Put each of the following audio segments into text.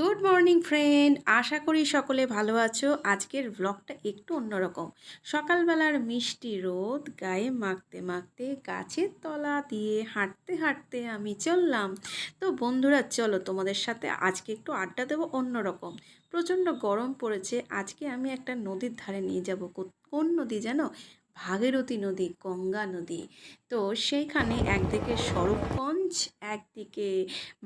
Good morning friend আশা করি সকলে ভালো আছো। আজকের ব্লগটা একটু অন্যরকম। সকালবেলার মিষ্টি রোদ গায়ে মাখতে মাখতে গাছের তলা দিয়ে হাঁটতে হাঁটতে আমি চললাম। তো বন্ধুরা, চলো তোমাদের সাথে আজকে একটু আড্ডা দেবো অন্যরকম। প্রচণ্ড গরম পড়েছে। আজকে আমি একটা নদীর ধারে নিয়ে যাব। কোন নদী জানো? ভাগীরথী নদী, গঙ্গা নদী। তো সেইখানে একদিকে স্বরূপগঞ্জ একদিকে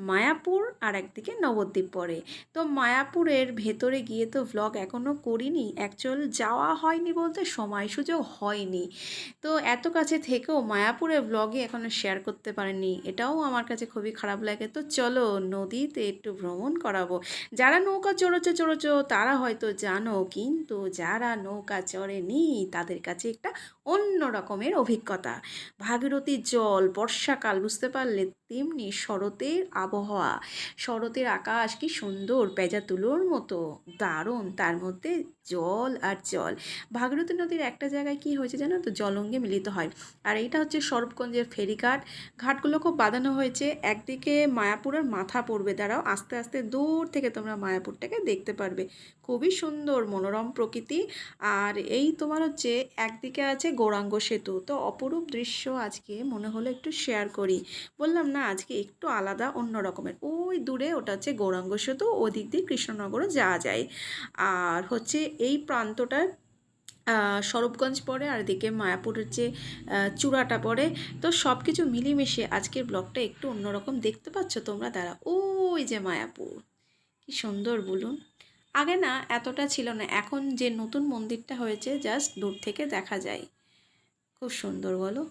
মায়াপুর আর একদিকে নবদ্বীপ পড়ে। তো মায়াপুরের ভেতরে গিয়ে তো ব্লগ এখনও করিনি অ্যাকচুয়াল যাওয়া হয়নি বলতে সময় সুযোগ হয়নি। তো এত কাছে থেকেও মায়াপুরের ভ্লগে এখনও শেয়ার করতে পারেনি এটাও আমার কাছে খুবই খারাপ লাগে। তো চলো নদীতে একটু ভ্রমণ করাবো। যারা নৌকা চড়েছো চড়েছো, তারা হয়তো জানো, কিন্তু যারা নৌকা চড়েনি, তাদের কাছে একটা অন্য রকমের অভিজ্ঞতা। ভাগীরথী জল, বর্ষাকাল, বুঝতে পারলে তেমনি শরতের আবহাওয়া। শরতের আকাশ কি সুন্দর, পেঁজা তুলোর মতো, দারুণ। তার মধ্যে জল আর জল। ভাগীরথী নদীর একটা জায়গায় কি হয়েছে জানো তো? জলঙ্গে মিলিত হয়। আর এইটা হচ্ছে সরবগঞ্জের ফেরিঘাট। ঘাটগুলো খুব বাঁধানো হয়েছে। একদিকে মায়াপুরের মাথা পড়বে। দাঁড়াও, আস্তে আস্তে দূর থেকে তোমরা মায়াপুরটাকে দেখতে পারবে। খুবই সুন্দর, মনোরম প্রকৃতি। আর এই তোমার হচ্ছে একদিকে আছে গৌরাঙ্গ সেতু। তো অপরূপ দৃশ্য আজকে মনে হলো একটু শেয়ার করি। বললাম না, আজকে একটু আলাদা, অন্য রকমের। ওই দূরে ওটা হচ্ছে গৌরাঙ্গ সেতু, ওদিক দিয়ে কৃষ্ণনগরও যাওয়া যায়। আর হচ্ছে এই প্রান্তটায় স্বরূপগঞ্জ পড়ে, আর এদিকে মায়াপুরের যে চূড়াটা পড়ে। তো সব কিছু মিলেমিশে আজকের ব্লগটা একটু অন্যরকম দেখতে পাচ্ছ তোমরা? দাঁড়া, ওই যে মায়াপুর। কি সুন্দর বলুন। আগে না এতটা ছিল না, এখন যে নতুন মন্দিরটা হয়েছে, জাস্ট দূর থেকে দেখা যায়। খুব সুন্দর বলো।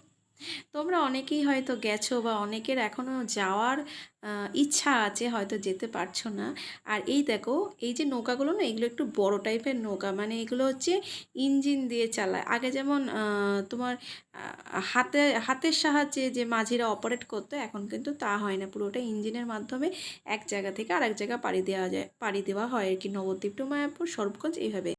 তোমরা অনেকেই হয়তো গেছো বা অনেকের এখনও যাওয়ার ইচ্ছা আছে হয়তো যেতে পারছ না। আর এই দেখো, এই যে নৌকাগুলো না, এগুলো একটু বড় টাইপের নৌকা। মানে এগুলো হচ্ছে ইঞ্জিন দিয়ে চালায়। আগে যেমন তোমার হাতে, হাতের সাহায্যে যে মাঝিরা অপারেট করতো, এখন কিন্তু তা হয় না। পুরোটা ইঞ্জিনের মাধ্যমে এক জায়গা থেকে আরেক জায়গা পাড়ি দেওয়া যায়, পাড়ি দেওয়া হয় আর কি নবদ্বীপ টু মায়াপুর, সরবগঞ্জ, এইভাবে।